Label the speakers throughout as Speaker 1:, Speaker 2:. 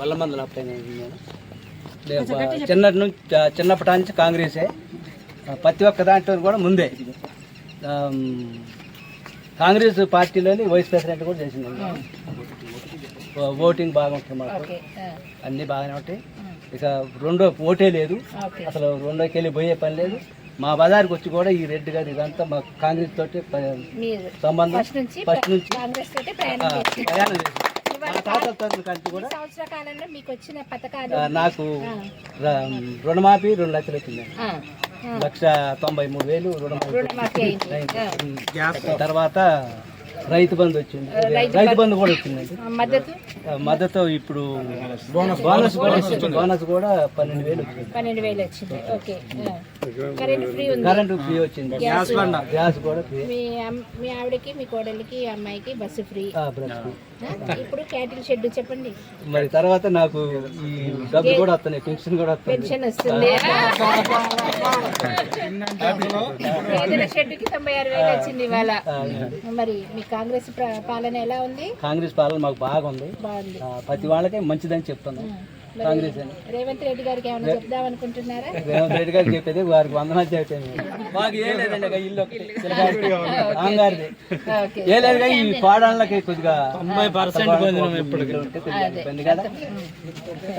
Speaker 1: వల్లమందులు apply నేను. నేను చిన్నటి నుంచి చిన్నప్పటి నుంచి కాంగ్రెసే. ప్రతి ఒక్క దాంట్లో కూడా ముందే. కాంగ్రెస్ పార్టీలోని వైస్ ప్రెసిడెంట్ కూడా చేసింది ఓటింగ్ బాగా ఉంటుంది మాకు. అన్నీ బాగానే ఉంటాయి. ఇక రెండో ఓటే లేదు. అసలు రెండోకి వెళ్ళి పోయే పని లేదు. మా బజార్కి వచ్చి కూడా ఈ రెడ్డి గారు ఇదంతా మా కాంగ్రెస్ తోటి సంబంధం
Speaker 2: ఫస్ట్ నుంచి ప్రయాణం చేస్తున్నారు సంవత్సర కాలంలో మీకు వచ్చిన పథకాలు
Speaker 1: నాకు రుణమాఫీ రెండు లక్షలు వచ్చిందండి.
Speaker 2: ఆ,
Speaker 1: లక్ష తొంభై మూడు వేలు రుణమాఫీ తర్వాత రైతు బంధు వచ్చింది. రైతు బంధు. కూడా వచ్చిందండి.
Speaker 2: మద్దతు?
Speaker 1: ఇప్పుడు బోనస్ బోనస్. బోనస్ కూడా పన్నెండు వేలు వచ్చింది.
Speaker 2: పన్నెండు వేలు వచ్చింది. ఓకే. కరెంట్ ఫ్రీ ఉంది.
Speaker 1: కరెంటు ఫ్రీ వచ్చింది.
Speaker 2: గ్యాస్
Speaker 1: గ్యాస్ కూడా.
Speaker 2: మీ మీ ఆవిడకి మీ కోడలికి అమ్మాయికి బస్సు ఫ్రీ. ఇప్పుడు క్యాటిల్ షెడ్ చెప్పండి.
Speaker 1: మరి తర్వాత నాకు ఈ డబ్బు కూడా వస్తున్నాయి పెన్షన్ కూడా
Speaker 2: పెన్షన్ వస్తుంది. ఏదైనా షెడ్కి తొంభై ఆరు వేలు వచ్చింది ఇవాళ.
Speaker 1: ఆ,
Speaker 2: మరి మీ కాంగ్రెస్ ప్ర- పాలన ఎలా ఉంది?
Speaker 1: కాంగ్రెస్ పాలన మాకు బాగుంది.
Speaker 2: బాగుంది.
Speaker 1: ఆ, ప్రతి వాళ్ళకే మంచిదని చెప్తున్నాం. కాంగ్రెస్ అని.
Speaker 2: రేవంత్ రెడ్డి గారికి ఏమైనా చెప్దాం అనుకుంటున్నారా?
Speaker 1: రేవంత్ రెడ్డి గారికి చెప్పేది వారికి వందనాలు చెప్పేది. మాకు ఏం లేదండి ఇక ఇల్లు ఒకటి చిలకాడిది. ఆంగారిది.
Speaker 2: ఓకే.
Speaker 1: ఏ లేదు కానీ ఈ పాడాళ్ళకి కొద్దిగా తొంభై పర్సెంట్ ఇబ్బంది కదా.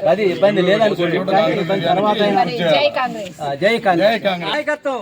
Speaker 1: అది ఇబ్బంది లేదనుకోండి ఇబ్బంది తర్వాత అయినా.
Speaker 2: జై కాంగ్రెస్.
Speaker 1: ఆ, జై కాంగ్రెస్. నాయకత్వం.